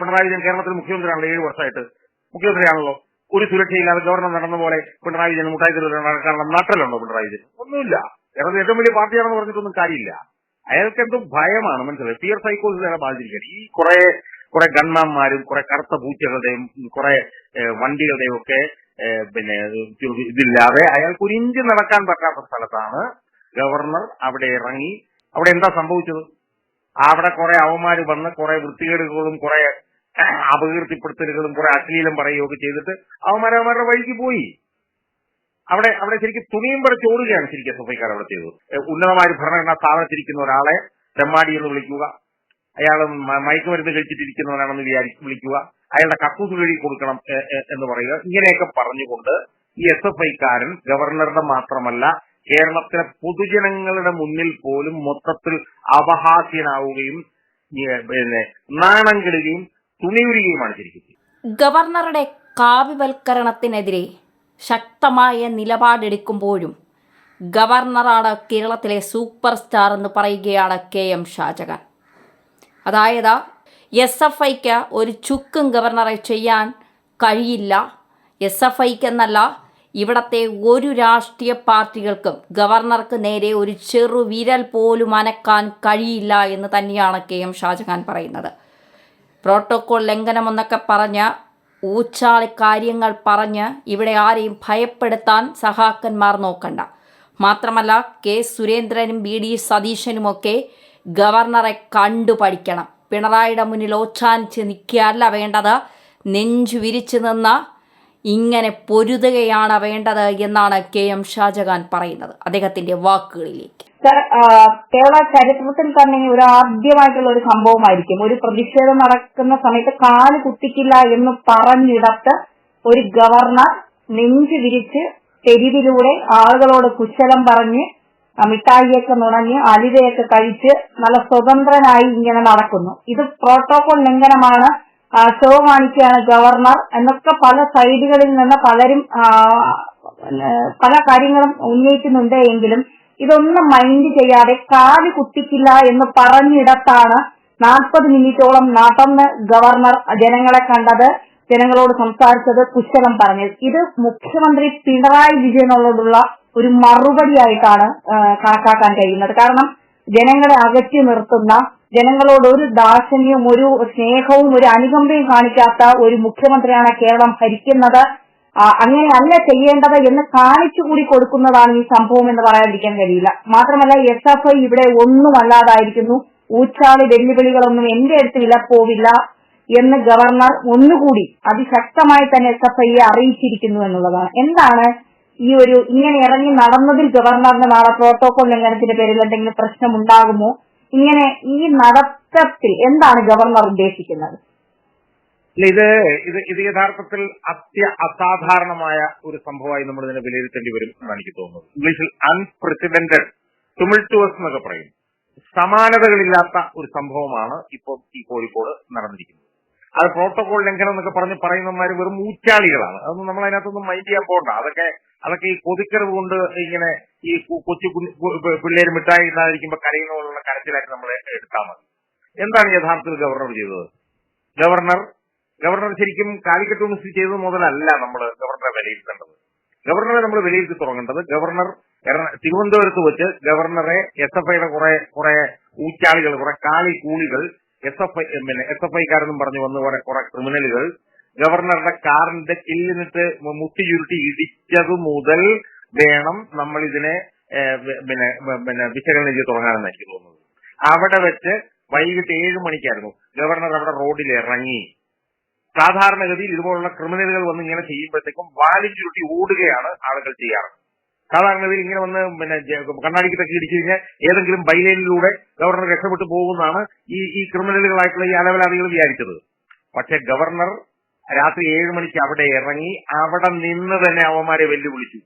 പിണറായി വിജയൻ കേരളത്തിൽ മുഖ്യമന്ത്രിയാണല്ലോ ഏഴ് വർഷമായിട്ട്. മുഖ്യമന്ത്രിയാണല്ലോ. ഒരു സുരക്ഷയില്ലാതെ ഗവർണർ നടന്ന പോലെ പിണറായി വിജയൻ മുട്ടായി തെരുവ് നടക്കാനുള്ള നട്ടലുണ്ടോ പിണറായി വിജയൻ? ഒന്നുമില്ല. കേരളത്തിൽ ഏറ്റവും വലിയ പാർട്ടിയാണെന്ന് പറഞ്ഞിട്ടൊന്നും കാര്യമില്ല. അയാൾക്ക് എന്തോ ഭയമാണ് മനസ്സിലായി? ഫിയർ സൈക്കോളജി തന്നെ ബാധിച്ചിരിക്കുകയാണ് ഈ കുറെ കുറെ ഗൺമാന്മാരും കുറെ കറുത്ത പൂച്ചകളുടെയും കുറെ വണ്ടികളുടെയും ഒക്കെ പിന്നെ ഇതില്ലാതെ അയാൾക്ക് ഒരു ഇഞ്ച് നടക്കാൻ പറ്റാത്ത സ്ഥലത്താണ് ഗവർണർ അവിടെ ഇറങ്ങി. അവിടെ എന്താ സംഭവിച്ചത്? അവിടെ കുറെ അവന്മാര് വന്ന് കുറെ വൃത്തികേടുകളും കുറെ അപകീർത്തിപ്പെടുത്തലുകളും കുറെ അശ്ലീലം പറയുകയൊക്കെ ചെയ്തിട്ട് അവന്മാരെ വഴിക്ക് പോയി. അവിടെ അവിടെ ശരിക്കും തുണിയും പറ ചോടുകയാണ് ശരിക്കും സഫൈക്കാർ അവിടെ ചെയ്തത്. ഉന്നതമായ ഭരണഘടനാ സ്ഥാപനത്തിരിക്കുന്ന ഒരാളെ തെമ്മാടി എന്ന് വിളിക്കുക. അയാൾ മയക്കുമരുന്ന് കഴിച്ചിട്ടിരിക്കുന്നവനാണെന്ന് വിചാരി വിളിക്കുക. അയാളുടെ കക്കൂസ് കഴുകി കൊടുക്കണം എന്ന് പറയുക. ഇങ്ങനെയൊക്കെ പറഞ്ഞുകൊണ്ട് ഈ എസ് എഫ് ഐക്കാരൻ ഗവർണറുടെ മാത്രമല്ല കേരളത്തിലെ പൊതുജനങ്ങളുടെ മുന്നിൽ പോലും മൊത്തത്തിൽ അപഹാസ്യനാവുകയും പിന്നെ നാണം കെടുകയും തുണിയുരുകയുമാണ് ശരിക്കും. ഗവർണറുടെ കാവ്യവൽക്കരണത്തിനെതിരെ ശക്തമായ നിലപാടെടുക്കുമ്പോഴും ഗവർണറാണ് കേരളത്തിലെ സൂപ്പർ സ്റ്റാർ എന്ന് പറയുകയാണ് കെ എം ഷാജഹാൻ. അതായത് എസ് എഫ് ഐക്ക് ഒരു ചുക്കും ഗവർണറെ ചെയ്യാൻ കഴിയില്ല. എസ് എഫ് ഐക്ക് എന്നല്ല ഇവിടത്തെ ഒരു രാഷ്ട്രീയ പാർട്ടികൾക്കും ഗവർണർക്ക് നേരെ ഒരു ചെറു വിരൽ പോലും അനക്കാൻ കഴിയില്ല എന്ന് തന്നെയാണ് കെ എം ഷാജഹാൻ പറയുന്നത്. പ്രോട്ടോകോൾ ലംഘനമെന്നൊക്കെ പറഞ്ഞ് ഊച്ചാളി കാര്യങ്ങൾ പറഞ്ഞ് ഇവിടെ ആരെയും ഭയപ്പെടുത്താൻ സഹാക്കന്മാർ നോക്കണ്ട. മാത്രമല്ല കെ സുരേന്ദ്രനും ബി ഡി സതീശനുമൊക്കെ ഗവർണറെ കണ്ടു പഠിക്കണം. പിണറായിയുടെ മുന്നിൽ ഓച്ചാനിച്ച് നിൽക്കുകയല്ല വേണ്ടത്. നെഞ്ചു വിരിച്ചു നിന്ന് ഇങ്ങനെ പൊരുതുകയാണ് വേണ്ടത് എന്നാണ് കെ എം ഷാജഹാൻ പറയുന്നത് അദ്ദേഹത്തിന്റെ വാക്കുകളിലേക്ക്. കേരള ചരിത്രത്തിൽ തന്നെ ഒരു ആദ്യമായിട്ടുള്ള ഒരു സംഭവമായിരിക്കും. ഒരു പ്രതിഷേധം നടക്കുന്ന സമയത്ത് കാൽ കുത്തിക്കില്ല എന്ന് പറഞ്ഞിടത്ത് ഒരു ഗവർണർ നെഞ്ചു വിരിച്ച് തെരുവിലൂടെ ആളുകളോട് കുശലം പറഞ്ഞ് മിഠായിയൊക്കെ നുണഞ്ഞ് അലിവയൊക്കെ കഴിച്ച് നല്ല സ്വതന്ത്രനായി ഇങ്ങനെ നടക്കുന്നു. ഇത് പ്രോട്ടോകോൾ ലംഘനമാണ്. കാണിക്കുകയാണ് ഗവർണർ എന്നൊക്കെ പല സൈഡുകളിൽ നിന്ന് പലരും പല കാര്യങ്ങളും ഉന്നയിക്കുന്നുണ്ട് എങ്കിലും ഇതൊന്നും മൈൻഡ് ചെയ്യാതെ കാൽ കുത്തിക്കില്ല എന്ന് പറഞ്ഞിടത്താണ് നാൽപ്പത് മിനിറ്റോളം നടന്ന് ഗവർണർ ജനങ്ങളെ കണ്ടത് ജനങ്ങളോട് സംസാരിച്ചത് കുശലം പറഞ്ഞത്. ഇത് മുഖ്യമന്ത്രി പിണറായി വിജയനോടുള്ള ഒരു മറുപടിയായിട്ടാണ് കണക്കാക്കാൻ കഴിയുന്നത്. കാരണം ജനങ്ങളെ അകറ്റി നിർത്തുന്ന ജനങ്ങളോട് ഒരു ദാർശന്യവും ഒരു സ്നേഹവും ഒരു അനുകമ്പയും കാണിക്കാത്ത ഒരു മുഖ്യമന്ത്രിയാണ് കേരളം ഭരിക്കുന്നത്. അങ്ങനെയല്ല ചെയ്യേണ്ടത് എന്ന് കാണിച്ചു കൂടി കൊടുക്കുന്നതാണ് ഈ സംഭവം എന്ന് പറയാതിരിക്കാൻ കഴിയില്ല. മാത്രമല്ല എസ് എഫ് ഐ ഇവിടെ ഒന്നുമല്ലാതായിരിക്കുന്നു. ഊച്ചാളി വെല്ലുവിളികളൊന്നും എന്റെ അടുത്ത് വിലപ്പോവില്ല എന്ന് ഗവർണർ ഒന്നുകൂടി അതിശക്തമായി തന്നെ എസ് എഫ് ഐയെ അറിയിച്ചിരിക്കുന്നു എന്നുള്ളതാണ്. എന്താണ് ഈ ഒരു ഇങ്ങനെ ഇറങ്ങി നടന്നതിൽ ഗവർണറിന് നാളെ പ്രോട്ടോകോൾ ലംഘനത്തിന്റെ പേരിൽ എന്തെങ്കിലും പ്രശ്നം ഉണ്ടാകുമോ ഇങ്ങനെ ഈ നടത്തത്തിൽ എന്താണ് ഗവർണർ ഉദ്ദേശിക്കുന്നത്? ഇത് ഇത് ഇത് യഥാർത്ഥത്തിൽ അത്യ അസാധാരണമായ ഒരു സംഭവമായി നമ്മൾ ഇതിനെ വിലയിരുത്തേണ്ടി വരും എന്നാണ് എനിക്ക് തോന്നുന്നത്. ഇംഗ്ലീഷിൽ അൺപ്രസിഡന്റഡ് ടുമിൾട്ടുവസ് എന്നൊക്കെ പറയും. സമാനതകളില്ലാത്ത ഒരു സംഭവമാണ് ഇപ്പോൾ ഈ കോഴിക്കോട് നടന്നിരിക്കുന്നത്. അത് പ്രോട്ടോകോൾ ലംഘനം എന്നൊക്കെ പറഞ്ഞ് പറയുന്നവന്മാർ വെറും ഊറ്റാളികളാണ്. അതൊന്നും നമ്മൾ അതിനകത്തൊന്നും മൈൻഡ് ചെയ്യാൻ പോകണ്ട അതൊക്കെ അതൊക്കെ ഈ കൊതിക്കറിവ് കൊണ്ട് ഇങ്ങനെ ഈ കൊച്ചു പിള്ളേർ മിഠായി ഇല്ലാതിരിക്കുമ്പോൾ കരയുന്ന പോലുള്ള കരച്ചിലായിട്ട് നമ്മൾ എടുത്താൽ മതി. എന്താണ് യഥാർത്ഥത്തിൽ ഗവർണർ ചെയ്തത്? ഗവർണർ ഗവർണർ ശരിക്കും കാലിക്കറ്റ് യൂണിവേഴ്സിറ്റി ചെയ്തത് മുതലല്ല നമ്മൾ ഗവർണറെ വിലയിരുത്തേണ്ടത്. ഗവർണറെ നമ്മൾ വിലയിരുത്തി തുടങ്ങേണ്ടത് ഗവർണർ തിരുവനന്തപുരത്ത് വെച്ച് ഗവർണറെ എസ് എഫ് ഐയുടെ കുറെ കുറെ ഊച്ചാളികൾ കുറെ കാളി കൂളികൾ എസ് എഫ് ഐ പിന്നെ എസ് എഫ് ഐക്കാരെന്നും പറഞ്ഞു വന്ന് കുറെ കുറെ ക്രിമിനലുകൾ ഗവർണറുടെ കാറിന്റെ കില്ലിന്നിട്ട് മുട്ടി ചുരുട്ടി ഇടിച്ചത് മുതൽ വേണം നമ്മൾ ഇതിനെ പിന്നെ പിന്നെ വിശകലനം ചെയ്ത് തുടങ്ങാനെന്ന് എനിക്ക് തോന്നുന്നത്. അവിടെ വെച്ച് വൈകിട്ട് ഏഴ് മണിക്കായിരുന്നു ഗവർണർ അവിടെ റോഡിൽ ഇറങ്ങി. സാധാരണഗതിയിൽ ഇതുപോലുള്ള ക്രിമിനലുകൾ വന്ന് ഇങ്ങനെ ചെയ്യുമ്പോഴത്തേക്കും വാലിൻ ചുരുട്ടി ഓടുകയാണ് ആളുകൾ ചെയ്യാറ്. സാധാരണഗതിയിൽ ഇങ്ങനെ വന്ന് പിന്നെ കണ്ണാടിക്ക് തക്കി ഇടിച്ചു കഴിഞ്ഞാൽ ഏതെങ്കിലും ബൈലൈനിലൂടെ ഗവർണർ രക്ഷപ്പെട്ടു പോകുമെന്നാണ് ഈ ഈ ക്രിമിനലുകളായിട്ടുള്ള ഈ അലവലാദികൾ വിചാരിച്ചത്. പക്ഷെ ഗവർണർ രാത്രി ഏഴ് മണിക്ക് അവിടെ ഇറങ്ങി അവിടെ നിന്ന് തന്നെ അവന്മാരെ വെല്ലുവിളിച്ചു.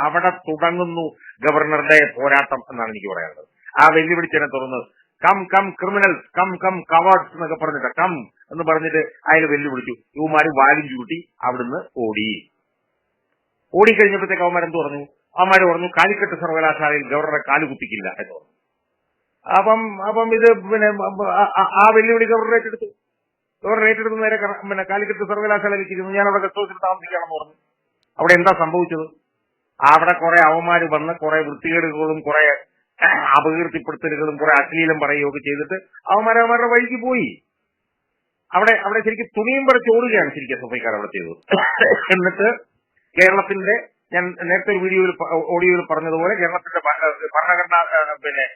അവിടെ തുടങ്ങുന്നു ഗവർണറുടെ പോരാട്ടം എന്നാണ് എനിക്ക് പറയാനുള്ളത്. ആ വെല്ലുവിളിച്ചതിനെ തുറന്ന് come come criminals come come cowards എന്നൊക്കെ പറഞ്ഞിട്ട് കം എന്ന് പറഞ്ഞിട്ട് അയാൾ വെല്ലുവിളിച്ചു. ഇവന്മാര് വാലും ചൂട്ടി അവിടുന്ന് ഓടി. ഓടിക്കഴിഞ്ഞപ്പോഴത്തേക്ക് അവന്മാരെന്ത് പറഞ്ഞു? അവന്മാര് പറഞ്ഞു കാലിക്കട്ട് സർവകലാശാലയിൽ ഗവർണറെ കാലുകുത്തിക്കില്ല എന്ന് പറഞ്ഞു. അപ്പം അപ്പം ഇത് പിന്നെ ആ- വെല്ലുവിളി ഗവർണർ ഏറ്റെടുത്തു. ഗവർണർ ഏറ്റെടുത്ത് നേരെ പിന്നെ കാലിക്കറ്റ് സർവകലാശാലയിലേക്ക് ഇരുന്നു ഞാൻ അവിടെ ഗസ്റ്റ് ഹൗസിൽ താമസിക്കാണെന്ന് പറഞ്ഞു. അവിടെ എന്താ സംഭവിച്ചത്? അവിടെ കുറെ അവന്മാര് വന്ന് കുറെ വൃത്തികേടുകളും കുറെ അപകീർത്തിപ്പെടുത്തലുകളും കുറെ അശ്ലീലം പറയുകയൊക്കെ ചെയ്തിട്ട് അവന്മാരെ വഴിക്ക് പോയി. അവിടെ അവിടെ ശരിക്കും തുണിയും പറ ചോറുകയാണ് ശരിക്കും സഫൈക്കാർ അവിടെ ചെയ്തത്. എന്നിട്ട് കേരളത്തിന്റെ ഞാൻ നേരത്തെ ഒരു വീഡിയോയിൽ ഓഡിയോയിൽ പറഞ്ഞതുപോലെ കേരളത്തിന്റെ ഭരണഘടനാ പിന്നെ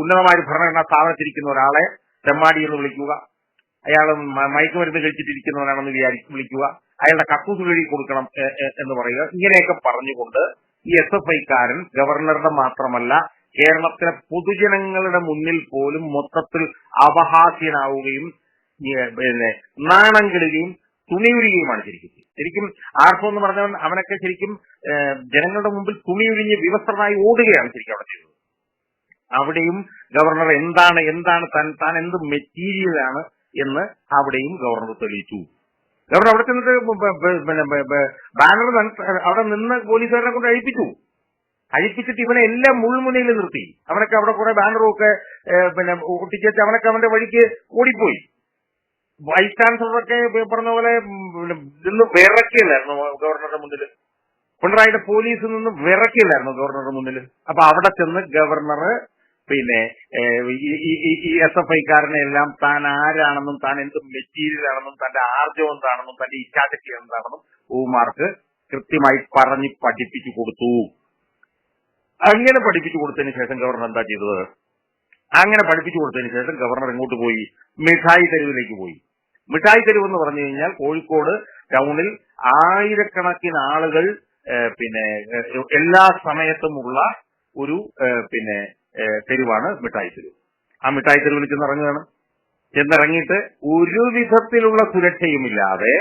ഉന്നതമായ ഭരണഘടനാ സ്ഥാപനത്തിരിക്കുന്ന ഒരാളെ തെമ്മാടി എന്ന് വിളിക്കുക. അയാൾ മയക്കുമരുന്ന് കഴിച്ചിട്ടിരിക്കുന്നവനാണെന്ന് വിചാരി വിളിക്കുക. അയാളുടെ കക്കൂസ് കഴുകി കൊടുക്കണം എന്ന് പറയുക. ഇങ്ങനെയൊക്കെ പറഞ്ഞുകൊണ്ട് ഈ എസ് എഫ് ഐക്കാരൻ ഗവർണറുടെ മാത്രമല്ല കേരളത്തിലെ പൊതുജനങ്ങളുടെ മുന്നിൽ പോലും മൊത്തത്തിൽ അപഹാസ്യനാവുകയും പിന്നെ നാണം കെടുകയും തുണിയുരികയുമാണ് ശരിക്കും. ശരിക്കും ആർഫോ എന്ന് പറഞ്ഞവൻ അവനൊക്കെ ശരിക്കും ജനങ്ങളുടെ മുമ്പിൽ തുണിയുരിഞ്ഞ് വിവസ്ത്രനായി ഓടുകയാണ് ശരിക്കും അവിടെ ചെയ്തത്. അവിടെയും ഗവർണർ എന്താണ് എന്താണ് താൻ താൻ എന്ത് മെറ്റീരിയലാണ് എന്ന് അവിടെയും ഗവർണർ തെളിയിച്ചു. ഗവർണർ അവിടെ ചെന്നിട്ട് ബാനർ അവിടെ നിന്ന് പോലീസുകാരനെ കൊണ്ട് അഴിപ്പിച്ചു. അഴിപ്പിച്ചിട്ട് ഇവനെ എല്ലാം മുൾമുനയിൽ നിർത്തി. അവനൊക്കെ അവിടെ കുറെ ബാനറും ഒക്കെ പിന്നെ ഒട്ടിച്ചേച്ച് അവനൊക്കെ അവന്റെ വഴിക്ക് ഓടിപ്പോയി. വൈസ് ചാൻസലറൊക്കെ പറഞ്ഞ പോലെ നിന്ന് വിറക്കില്ലായിരുന്നു ഗവർണറുടെ മുന്നിൽ. പിണറായിയുടെ പോലീസിൽ നിന്ന് വിറക്കില്ലായിരുന്നു ഗവർണറുടെ മുന്നിൽ. അപ്പൊ അവിടെ ചെന്ന് ഗവർണർ പിന്നെ ഈ- എസ് എഫ് ഐക്കാരനെ എല്ലാം താൻ ആരാണെന്നും താൻ എന്ത് മെറ്റീരിയൽ ആണെന്നും തന്റെ ആർജവം എന്താണെന്നും തന്റെ ഇച്ഛാശക്തി എന്താണെന്നും ഉമാർക്ക് കൃത്യമായി പറഞ്ഞ് പഠിപ്പിച്ചു കൊടുത്തു. അങ്ങനെ പഠിപ്പിച്ചു കൊടുത്തതിന് ശേഷം ഗവർണർ എന്താ ചെയ്തത്? അങ്ങനെ പഠിപ്പിച്ചു കൊടുത്തതിന് ശേഷം ഗവർണർ ഇങ്ങോട്ട് പോയി? മിഠായി തെരുവിലേക്ക് പോയി. മിഠായി തെരുവ് എന്ന് പറഞ്ഞു കഴിഞ്ഞാൽ കോഴിക്കോട് ടൗണിൽ ആയിരക്കണക്കിന് ആളുകൾ പിന്നെ എല്ലാ സമയത്തുമുള്ള ഒരു പിന്നെ തെരുവാണ് മിഠായി തെരുവ്. ആ മിഠായി തെരുവിൽ ചെന്നിറങ്ങുകയാണ് ചെന്നിറങ്ങിയിട്ട് ഒരു വിധത്തിലുള്ള സുരക്ഷയുമില്ലാതെ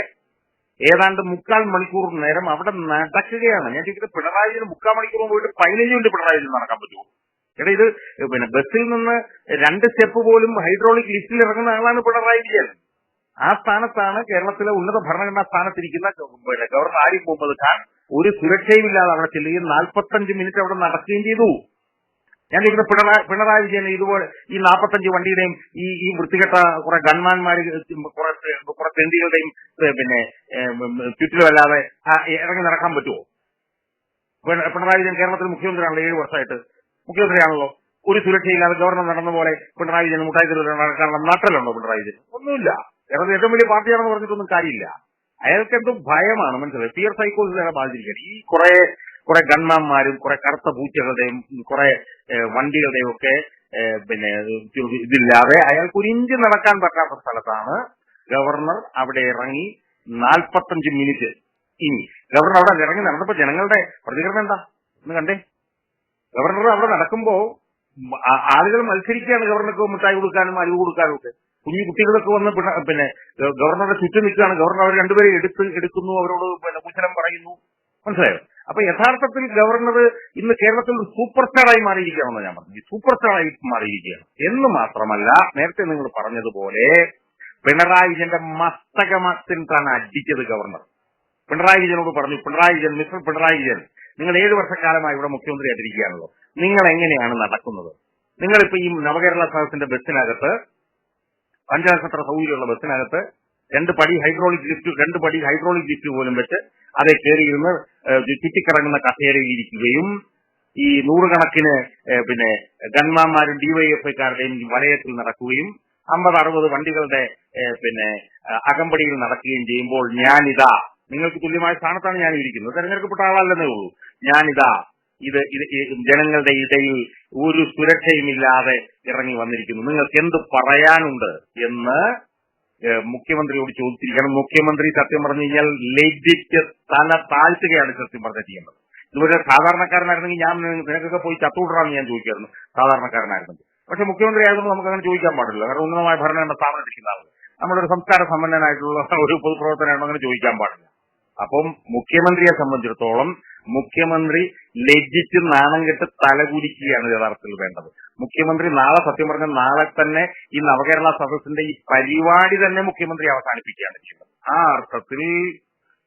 ഏതാണ്ട് മുക്കാൽ മണിക്കൂർ നേരം അവിടെ നടക്കുകയാണ്. ഞാൻ ചോദിക്കുന്നത് പിണറായി മുക്കാൽ മണിക്കൂർ പോയിട്ട് പതിനഞ്ച് മിനിറ്റ് പിണറായി നടക്കാൻ പറ്റുമോ? എടാ ഇത് പിന്നെ ബസ്സിൽ നിന്ന് രണ്ട് സ്റ്റെപ്പ് പോലും ഹൈഡ്രോളിക് ലിസ്റ്റിൽ ഇറങ്ങുന്ന ആളാണ് പിണറായി വിജയൻ. ആ സ്ഥാനത്താണ് കേരളത്തിലെ ഉന്നത ഭരണഘടനാ സ്ഥാനത്തിരിക്കുന്ന ഗവർണർ ആരിഫ് മുഹമ്മദ് ഖാൻ ഒരു സുരക്ഷയുമില്ലാതെ അവിടെ ചെല്ലുകയും നാൽപ്പത്തഞ്ച് മിനിറ്റ് അവിടെ നടക്കുകയും ചെയ്തു. ഞാൻ ചോദിക്കുന്നത് പിണറായി പിണറായി വിജയൻ ഇതുപോലെ ഈ നാൽപ്പത്തഞ്ച് വണ്ടിയുടെയും ഈ ഈ വൃത്തികെട്ട കുറെ ഗൺമാന്മാര് കുറെ തെണ്ടികളുടെയും പിന്നെ ചുറ്റിലുമല്ലാതെ ഇറങ്ങി നടക്കാൻ പറ്റുമോ പിണ- പിണറായി വിജയൻ കേരളത്തിൽ മുഖ്യമന്ത്രിയാണല്ലോ ഏഴ് വർഷമായിട്ട്. മുഖ്യമന്ത്രിയാണല്ലോ. ഒരു സുരക്ഷയില്ലാതെ ഗവർണർ നടന്ന പോലെ പിണറായി വിജയൻ മുട്ടായി നടക്കാനുള്ള നട്ടലുണ്ടോ പിണറായി വിജയൻ? ഒന്നുമില്ല. കേരളത്തിൽ ഏറ്റവും വലിയ പാർട്ടിയാണെന്ന് പറഞ്ഞിട്ടൊന്നും കാര്യമില്ല. അയാൾക്ക് എന്തോ ഭയമാണ് മനസ്സിലായി? ഫിയർ സൈക്കോസ് ബാധിച്ചിരിക്കുന്നത് ഈ കുറെ കുറെ ഗൺമാന്മാരും കുറെ കറുത്ത പൂച്ചകളുടെയും കുറെ ഏഹ്, വണ്ടികളുടെയും ഒക്കെ പിന്നെ ഇതില്ലാതെ അയാൾക്ക് ഒരു ഇഞ്ച് നടക്കാൻ പറ്റാത്ത സ്ഥലത്താണ് ഗവർണർ അവിടെ ഇറങ്ങി നാൽപ്പത്തഞ്ച് മിനിറ്റ്. ഇനി ഗവർണർ അവിടെ ഇറങ്ങി നടന്നപ്പോ ജനങ്ങളുടെ പ്രതികരണം എന്താ? ഒന്ന് കണ്ടേ. ഗവർണർ അവിടെ നടക്കുമ്പോ ആളുകൾ മത്സരിക്കുകയാണ് ഗവർണർക്ക് മിഠായി കൊടുക്കാനും അരിവ് കൊടുക്കാനും ഒക്കെ. കുഞ്ഞു കുട്ടികളൊക്കെ വന്ന് പിന്നെ ഗവർണറുടെ ചുറ്റും നിൽക്കുകയാണ്. ഗവർണർ അവർ രണ്ടുപേരെ എടുത്ത് എടുക്കുന്നു അവരോട് പിന്നെ കുശലം പറയുന്നു. മനസ്സിലായോ? അപ്പൊ യഥാർത്ഥത്തിൽ ഗവർണർ ഇന്ന് കേരളത്തിൽ ഒരു സൂപ്പർ സ്റ്റാറായി മാറിയിരിക്കുകയാണെന്ന് ഞാൻ പറഞ്ഞു സൂപ്പർ സ്റ്റാറായി മാറിയിരിക്കുകയാണ്. എന്ന് മാത്രമല്ല നേരത്തെ നിങ്ങൾ പറഞ്ഞതുപോലെ പിണറായി വിജയന്റെ മസ്തകമത്തിനാണ് അടിച്ചത് ഗവർണർ. പിണറായി വിജയനോട് പറഞ്ഞു പിണറായി വിജയൻ മിസ്റ്റർ പിണറായി വിജയൻ നിങ്ങൾ ഏഴ് വർഷക്കാലമായി ഇവിടെ മുഖ്യമന്ത്രി മുഖ്യമന്ത്രിയായിട്ടിരിക്കുകയാണല്ലോ നിങ്ങൾ എങ്ങനെയാണ് നടക്കുന്നത്? നിങ്ങളിപ്പോ ഈ നവകേരള സദസ്സിന്റെ ബസ്സിനകത്ത് പഞ്ചനക്ഷത്ര സൗകര്യമുള്ള ബസ്സിനകത്ത് രണ്ട് പടി ഹൈഡ്രോളിക് ലിഫ്റ്റ് രണ്ട് പടി ഹൈഡ്രോളിക് ലിഫ്റ്റ് പോലും വെച്ച് അതേ കയറിയിരുന്ന് ചുറ്റിക്കിറങ്ങുന്ന കസേരയിൽ ഈ നൂറുകണക്കിന് പിന്നെ ഗൺമാന്മാരും ഡിവൈഎഫ്ഐക്കാരുടെയും വലയത്തിൽ നടക്കുകയും അമ്പത് അറുപത് വണ്ടികളുടെ പിന്നെ അകമ്പടിയിൽ നടക്കുകയും ചെയ്യുമ്പോൾ ഞാനിതാ. നിങ്ങൾക്ക് തുല്യമായ സ്ഥാനത്താണ് ഞാൻ ഇരിക്കുന്നത്. തെരഞ്ഞെടുക്കപ്പെട്ട ആളല്ലെന്നേ ഉള്ളൂ. ഞാനിതാ. ഇത് ഇത് ജനങ്ങളുടെ ഇടയിൽ ഒരു സുരക്ഷയുമില്ലാതെ ഇറങ്ങി വന്നിരിക്കുന്നു. നിങ്ങൾക്ക് എന്ത് പറയാനുണ്ട് എന്ന് മുഖ്യമന്ത്രിയോട് ചോദിച്ചിരിക്കണം മുഖ്യമന്ത്രി സത്യം പറഞ്ഞു കഴിഞ്ഞാൽ ലജ്ജിച്ച് തല താഴ്ത്തുകയാണ് സത്യം പറഞ്ഞ ചെയ്യേണ്ടത് ഇതുപോലെ സാധാരണക്കാരനായിരുന്നെങ്കിൽ ഞാൻ നിനക്കൊക്കെ പോയി ചത്തുവിടറാന്ന് ഞാൻ ചോദിക്കായിരുന്നു. സാധാരണക്കാരനായിരുന്നെങ്കിൽ. പക്ഷെ മുഖ്യമന്ത്രി ആയതുകൊണ്ട് നമുക്ക് അങ്ങനെ ചോദിക്കാൻ പാടില്ല. കാരണം ഉന്നതമായ ഭരണഘടന സ്ഥാപനത്തിരിക്കുന്ന ആൾ നമ്മളൊരു സംസ്കാര സമ്പന്നനായിട്ടുള്ള ഒരു പൊതുപ്രവർത്തനമാണോ അങ്ങനെ ചോദിക്കാൻ പാടില്ല. അപ്പം മുഖ്യമന്ത്രിയെ സംബന്ധിച്ചിടത്തോളം മുഖ്യമന്ത്രി ലജ്ജിച്ച് നാണം കെട്ട് തലകുലിക്കുകയാണ് യഥാർത്ഥത്തിൽ വേണ്ടത്. മുഖ്യമന്ത്രി നാളെ സത്യം പറഞ്ഞ നാളെ തന്നെ ഈ നവകേരള സദസ്സിന്റെ ഈ പരിപാടി തന്നെ മുഖ്യമന്ത്രി അവസാനിപ്പിക്കുകയാണ് ചെയ്യുന്നത്. ആ അർത്ഥത്തിൽ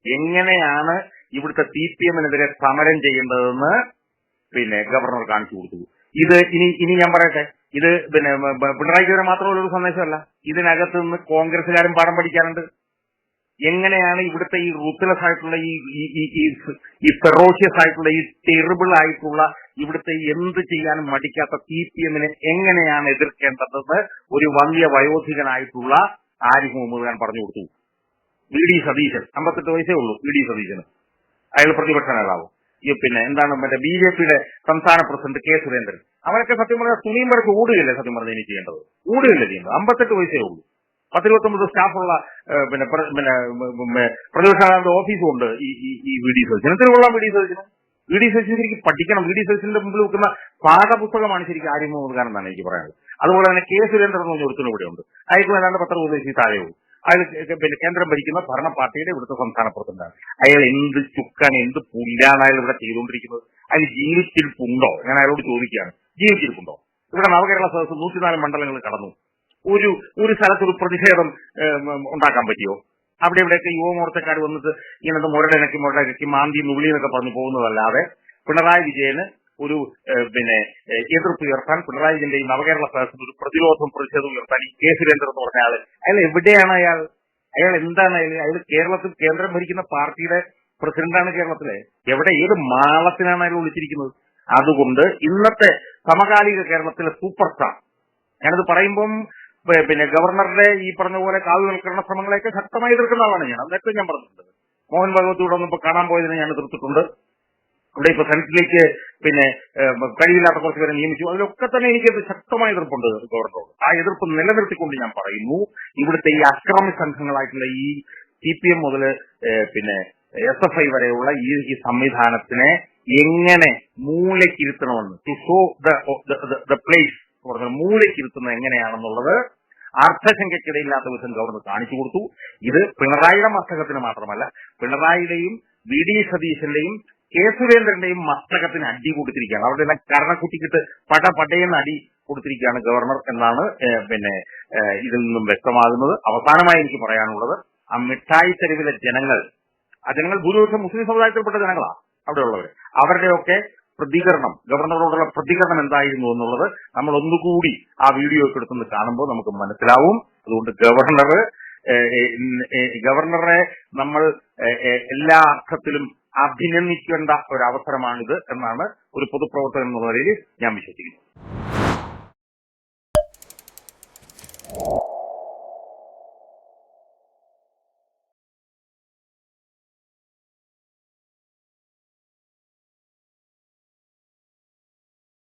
എങ്ങനെയാണ് ഇവിടുത്തെ സി പി എമ്മിനെതിരെ സമരം ചെയ്യേണ്ടതെന്ന് പിന്നെ ഗവർണർ കാണിച്ചു കൊടുത്തു. ഇത് ഇനി ഇനി ഞാൻ പറയട്ടെ. ഇത് പിന്നെ പിണറായിക്ക് മാത്രമുള്ള ഒരു സന്ദേശമല്ല. ഇതിനകത്ത് നിന്ന് കോൺഗ്രസ്സുകാരും പാഠം പഠിക്കാനുണ്ട്. എങ്ങനെയാണ് ഇവിടുത്തെ ഈ റൂത്ത്ലെസ് ആയിട്ടുള്ള ഈ ഈ- ഫെറോഷ്യസ് ആയിട്ടുള്ള ഈ ടെറിബിൾ ആയിട്ടുള്ള ഇവിടുത്തെ എന്ത് ചെയ്യാനും മടിക്കാത്ത സി പി എമ്മിനെ എങ്ങനെയാണ് എതിർക്കേണ്ടതെന്ന് ഒരു വലിയ വയോധികനായിട്ടുള്ള ആരിഫ് മുഹമ്മദ് ഖാൻ പറഞ്ഞു കൊടുത്തു. വി ഡി സതീശൻ അമ്പത്തെട്ട് വയസ്സേ ഉള്ളൂ വി ഡി സതീശന്. അയാൾ പ്രതിപക്ഷ നേതാവ്. പിന്നെ എന്താണ് മറ്റേ ബി ജെ പിയുടെ സംസ്ഥാന പ്രസിഡന്റ് കെ സുരേന്ദ്രൻ. അവരൊക്കെ സത്യം പറഞ്ഞാൽ തുണിയും വരച്ച് ഓടുകയല്ലേ സത്യം പറഞ്ഞാൽ ഇനി ചെയ്യേണ്ടത്? ഓടുകയല്ലേ ചെയ്യുന്നത് അമ്പത്തെട്ട് വയസ്സേ ഉള്ളൂ. പത്തിരുപത്തൊമ്പത് സ്റ്റാഫുള്ള പിന്നെ പിന്നെ ഉം, ഉം, പ്രതിപക്ഷ ഓഫീസും ഉണ്ട് ഈ ഈ- വി ഡി സതീശൻ. എന്തിനു കൊള്ളാം വി ഡി സതീശന് വി ഡി സതീശൻ ശരിക്കും പഠിക്കണം. വി ഡി സതീശന്റെ മുമ്പിൽ വെക്കുന്ന പാഠപുസ്തകമാണ് ശരിക്കും ആര്യം മുഖാൻ എന്നാണ് എനിക്ക് പറയാനുള്ളത്. അതുപോലെ തന്നെ കെ സുരേന്ദ്രൻ എന്ന് പറഞ്ഞ ഒരുത്തനും ഇവിടെ ഉണ്ട് അയാൾക്ക് ഏതാണ്ട് പത്ര ഉപദേശി താഴെയും അയാൾ പിന്നെ കേന്ദ്രം ഭരിക്കുന്ന ഭരണ പാർട്ടിയുടെ ഇവിടുത്തെ സംസ്ഥാന പ്രസിഡന്റാണ്. അയാൾ എന്ത് ചുക്കാണ് എന്ത് പുല്ലാണ് അയാൾ ഇവിടെ ചെയ്തുകൊണ്ടിരിക്കുന്നത്? അയാൾ ജീവിച്ചിരിപ്പുണ്ടോ? ഞാൻ അയാളോട് ചോദിക്കുകയാണ്. ജീവിച്ചിരിപ്പുണ്ടോ? ഇവിടെ നവകേരള സദസ് നൂറ്റിനാല് മണ്ഡലങ്ങൾ കടന്നു. ഒരു ഒരു സ്ഥലത്തൊരു പ്രതിഷേധം ഉണ്ടാക്കാൻ പറ്റിയോ? അവിടെ ഇവിടെയൊക്കെ യുവമോർച്ചക്കാർ വന്നിട്ട് ഇങ്ങനത്തെ മുരടനക്കി മുരടനക്കി മാന്തി നുള്ളി എന്നൊക്കെ പറഞ്ഞു പോകുന്നതല്ലാതെ പിണറായി വിജയന് ഒരു പിന്നെ എതിർപ്പ് ഉയർത്താൻ പിണറായി വിജയന്റെ ഈ നവകേരള സദസ്സിന് ഒരു പ്രതിരോധം പ്രതിഷേധം ഉയർത്താൻ ഈ കെ സുരേന്ദ്രൻ എന്ന് പറഞ്ഞ ആൾ. അയാൾ എവിടെയാണ് അയാൾ? അയാൾ എന്താണ് അയാൾ? അയാൾ കേരളത്തിൽ കേന്ദ്രം ഭരിക്കുന്ന പാർട്ടിയുടെ പ്രസിഡന്റാണ് കേരളത്തിലെ. എവിടെ ഏത് മാളത്തിനാണ് അയാൾ വിളിച്ചിരിക്കുന്നത്? അതുകൊണ്ട് ഇന്നത്തെ സമകാലിക കേരളത്തിലെ സൂപ്പർ സ്റ്റാർ. ഞാനത് പറയുമ്പം പിന്നെ ഗവർണറുടെ ഈ പറഞ്ഞ പോലെ കാവ്യവൽക്കരണ ശ്രമങ്ങളെയൊക്കെ ശക്തമായി എതിർക്കുന്ന ആളാണ് ഞാൻ. അതൊക്കെ ഞാൻ പറഞ്ഞിട്ടുണ്ട്. മോഹൻ ഭഗവത് ഇവിടെ ഇപ്പൊ കാണാൻ പോയതിനെ ഞാൻ എതിർത്തിട്ടുണ്ട്. ഇവിടെ ഇപ്പൊ സെനറ്റിലേക്ക് പിന്നെ കഴിയില്ലാത്ത കുറച്ച് പേരെ നിയമിച്ചു. അതിലൊക്കെ തന്നെ എനിക്ക് ശക്തമായ എതിർപ്പുണ്ട് ഗവർണറോട്. ആ എതിർപ്പ് നിലനിർത്തിക്കൊണ്ട് ഞാൻ പറയുന്നു. ഇവിടുത്തെ ഈ അക്രമി സംഘങ്ങളായിട്ടുള്ള ഈ സി പി എം മുതൽ പിന്നെ എസ് എഫ് ഐ വരെയുള്ള ഈ ഈ സംവിധാനത്തിനെ എങ്ങനെ മൂലക്കിരുത്തണമെന്ന് ടു ഷോ ദ പ്ലേസ് മൂലക്കിരുത്തുന്നത് എങ്ങനെയാണെന്നുള്ളത് അർത്ഥശങ്കയ്ക്കിടയില്ലാത്ത വിധം ഗവർണർ കാണിച്ചു കൊടുത്തു. ഇത് പിണറായിയുടെ മസ്തകത്തിന് മാത്രമല്ല പിണറായിയുടെയും വി ഡി സതീശന്റെയും കെ സുരേന്ദ്രന്റെയും മസ്തകത്തിന് അടി കൊടുത്തിരിക്കുകയാണ്. അവരുടെ കരണക്കുട്ടിക്കിട്ട് പട പടയെന്ന് അടി കൊടുത്തിരിക്കുകയാണ് ഗവർണർ എന്നാണ് പിന്നെ ഇതിൽ നിന്നും വ്യക്തമാകുന്നത്. അവസാനമായി എനിക്ക് പറയാനുള്ളത് ആ മിഠായി തെരുവിലെ ജനങ്ങൾ ആ ജനങ്ങൾ ഭൂരിപക്ഷം മുസ്ലിം സമുദായത്തിൽപ്പെട്ട ജനങ്ങളാണ് അവിടെയുള്ളവർ അവരുടെയൊക്കെ പ്രതികരണം ഗവർണറോടുള്ള പ്രതികരണം എന്തായിരുന്നു എന്നുള്ളത് നമ്മൾ ഒന്നുകൂടി ആ വീഡിയോ ഒക്കെ എടുത്തുനിന്ന് കാണുമ്പോൾ നമുക്ക് മനസ്സിലാവും. അതുകൊണ്ട് ഗവർണർ ഗവർണറെ നമ്മൾ എല്ലാ അർത്ഥത്തിലും അഭിനന്ദിക്കേണ്ട ഒരു അവസരമാണിത് എന്നാണ് ഒരു പൊതുപ്രവർത്തകൻ എന്നുള്ള നിലയിൽ ഞാൻ വിശ്വസിക്കുന്നത്